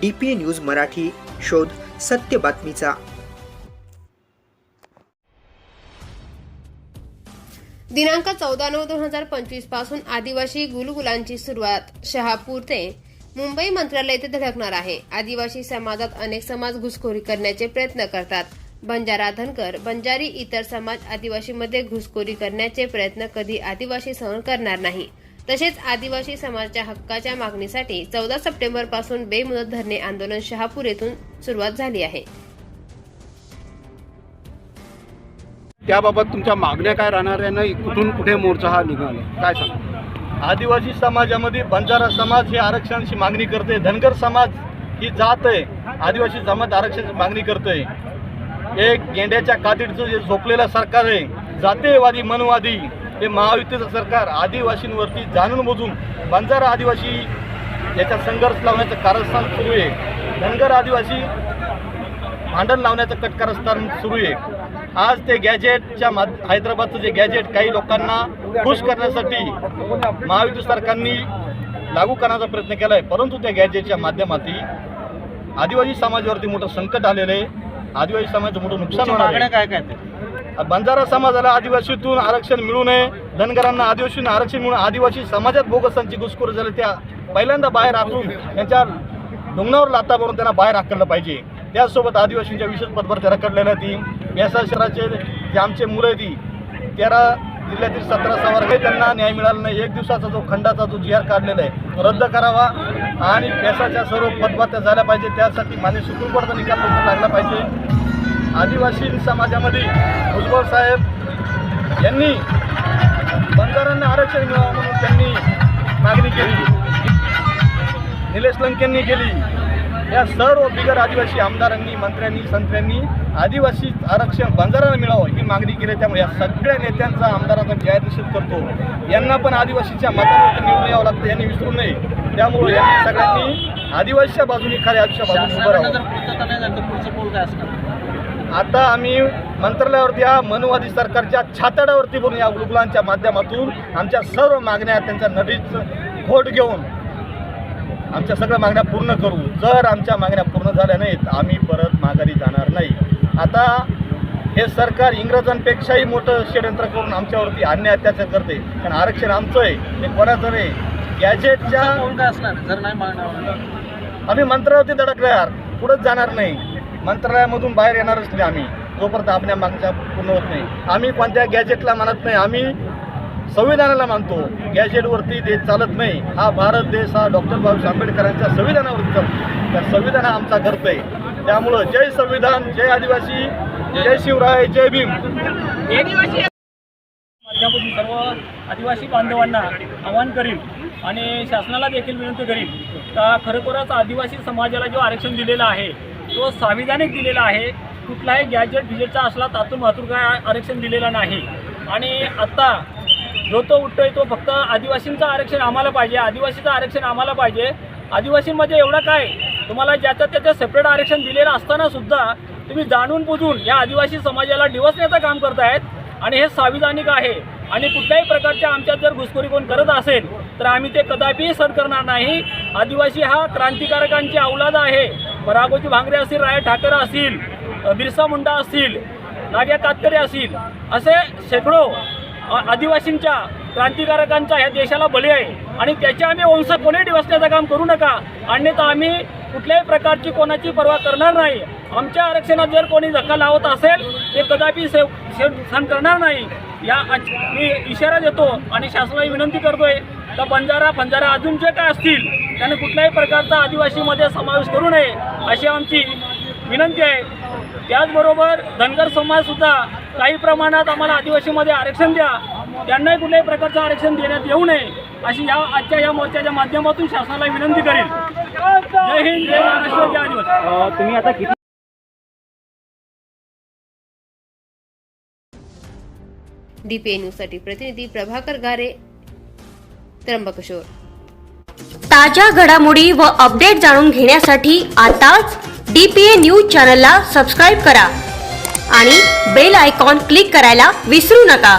D P news Marathi शोध सत्य बातमीचा. दिनांक चौदा नऊ दोन हजार पंचवीसपासून आदिवासी गुलगुलांची सुरुवात. शहापूर ते मुंबई मंत्रालय येथे धडकणार आहे. आदिवासी समाजात अनेक समाज घुसखोरी करण्याचे प्रयत्न करतात. बंजारा धनगर बंजारी इतर समाज आदिवासीमध्ये घुसखोरी करण्याचे प्रयत्न कधी आदिवासी सहन करणार नाही. तसेच आदिवासी समाजाच्या हक्काच्या मागणीसाठी चौदा सप्टेंबरपासून बेमुदत धरणे आंदोलन शहापूर येथून सुरुवात झाली आहे. त्याबाबत तुमच्या मागण्या काय राहणार आहे? नाही कुठून कुठे मोर्चा हा निघाला? काय सांगा? आदिवासी समाजामध्ये बंजारा समाज ही आरक्षणाची मागणी करते. धनगर समाज ही जात आहे. आदिवासी समाज आरक्षणाची मागणी करते. एक गेंड्याच्या कातडीचं जे झोपलेलं सरकार आहे जातीयवादी मनवादी हे महायुतीचं सरकार आदिवासींवरती जाणून बुजून बंजारा आदिवासी याचा संघर्ष लावण्याचं कारस्थान सुरू आहे. धनगर आदिवासी भांडण लावण्याचं कटकारस्थान सुरू आहे. आज ते गॅजेटच्या माध हैदराबादचं जे गॅजेट काही लोकांना खुश करण्यासाठी महायुती सरकारने लागू करण्याचा प्रयत्न केला आहे परंतु त्या गॅजेटच्या माध्यमातून आदिवासी समाजावरती मोठं संकट आलेलं आहे. आदिवासी समाजाचं मोठं नुकसान होणार काय काय बंजारा समाजाला आदिवासीतून आरक्षण मिळू नये धनगरांना आदिवासीतून आरक्षण मिळून आदिवासी समाजात बोगसांची घुसखोर झाली त्या पहिल्यांदा बाहेर आखून त्यांच्या डोंगणावर लाता मारून त्यांना बाहेर आखडलं पाहिजे. त्याचसोबत आदिवासींच्या विशेष पदभरत्या रखडलेल्या ती. मेसा शहराचे जे आमचे मुलं ती तेरा जिल्ह्यातील सतरा सवार काही त्यांना न्याय मिळाला नाही. एक दिवसाचा जो खंडाचा जो जी आर काढलेला आहे रद्द करावा आणि पेसाच्या सर्व पदभात्या झाल्या पाहिजे. त्यासाठी मान्य सुप्रीम कोर्टाचा निकाल लागला पाहिजे. आदिवासी समाजामध्ये भुजबळ साहेब यांनी बंजारांना आरक्षण मिळावं म्हणून त्यांनी मागणी केली. निलेश लंकेंनी केली. या सर्व बिगर आदिवासी आमदारांनी मंत्र्यांनी संत्र्यांनी आदिवासी आरक्षण बंजाराला मिळावं ही मागणी केली. त्यामुळे या सगळ्या नेत्यांचा आमदारांचा जाहीर निषेध करतो. यांना पण आदिवासीच्या मतांवरती निवडून यावं लागतं यांनी विसरू नये. त्यामुळे यांनी सगळ्यांनी आदिवासीच्या बाजूने खऱ्या आयुष्याच्या बाजूने उभं राहावं. आता आम्ही मंत्रालयावरती या मनवादी सरकारच्या छाताड्यावरती बोलून या गुलगुलांच्या माध्यमातून आमच्या सर्व मागण्या त्यांच्या नदीच घोट घेऊन आमच्या सगळ्या मागण्या पूर्ण करू. जर आमच्या मागण्या पूर्ण झाल्या नाहीत आम्ही परत माघारी जाणार नाही. आता हे सरकार इंग्रजांपेक्षाही मोठं षडयंत्र करून आमच्यावरती अन्याय अत्याचार करते. कारण आरक्षण आमचं आहे ते कोणाचं नाही. गॅजेटच्या काय असणार? जर नाही मागणार आम्ही मंत्रालयावरती धडकलो यार पुढंच जाणार नाही. मंत्रालयामधून बाहेर येणारच नाही आम्ही. जोपर्यंत आपल्या मागच्या पूर्ण होत नाही. आम्ही कोणत्या गॅजेटला मानत नाही. आम्ही संविधानाला मानतो. गॅजेटवरती देश चालत नाही. हा भारत देश हा डॉक्टर बाबासाहेब आंबेडकरांच्या संविधानावरती चालतो. त्या संविधान हा आमचा करत आहे. त्यामुळं जय संविधान जय आदिवासी जय शिवराय जय भीम. माध्यमातून सर्व आदिवासी बांधवांना आवाहन करीन आणि शासनाला देखील विनंती करीन का खरोखरच आदिवासी समाजाला जो आरक्षण दिलेला आहे तो संविधानिक दिलेला आहे. कुठलाही गॅजेट बिजेटचा असला तातून मातून काय आरक्षण दिलेलं नाही. आणि आत्ता जो तो उठतोय तो फक्त आदिवासींचं आरक्षण आम्हाला पाहिजे आदिवासीचं आरक्षण आम्हाला पाहिजे. आदिवासींमध्ये एवढं काय? तुम्हाला ज्याचं त्याचं सेपरेट आरक्षण दिलेलं असताना सुद्धा तुम्ही जाणून बुजून या आदिवासी समाजाला डिवसण्याचं काम करतायत. आणि हे संविधानिक आहे. आणि कुठल्याही प्रकारच्या आमच्यात जर घुसखोरी कोण करत असेल तर आम्ही ते कदापिही सहन करणार नाही. आदिवासी हा क्रांतिकारकांची अवलाद आहे. राघोजी भांगरे असतील राय ठाकरे असतील बिरसा मुंडा असतील नाग्या कातकरे असतील असे शेकडो आदिवासींच्या क्रांतिकारकांचा ह्या देशाला बळी आहे. आणि त्याचे आम्ही वंश कोणी डिवसण्याचं काम करू नका. अन्यथा आम्ही कुठल्याही प्रकारची कोणाची पर्वा करणार नाही. आमच्या आरक्षणात जर कोणी धक्का लावत असेल ते कदापि सेव सहन करणार नाही. या मी इशारा देतो आणि शासनाला विनंती करतोय तर बंजारा बंजारा अजून जे काय असतील त्यांना कुठल्याही प्रकारचा आदिवासीमध्ये समावेश करू नये अशी आमची विनंती आहे. त्याचबरोबर धनगर समाजसुद्धा काही प्रमाणात आम्हाला आदिवासीमध्ये आरक्षण द्या. त्यांनाही कुठल्याही प्रकारचं आरक्षण देण्यात येऊ नये. अशी या आजच्या या मोर्चाच्या माध्यमातून शासनाला विनंती करेल जय हिंद जय महाराष्ट्र जय आदिवासी. तुम्ही आता किती डीपीए न्यूजसाठी प्रतिनिधी प्रभाकर गारे त्र्यंबकेश्वर. ताज्या घडामोडी व अपडेट जाणून घेण्यासाठी आताच डीपीए न्यूज चॅनलला सबस्क्राईब करा आणि बेल आयकॉन क्लिक करायला विसरू नका.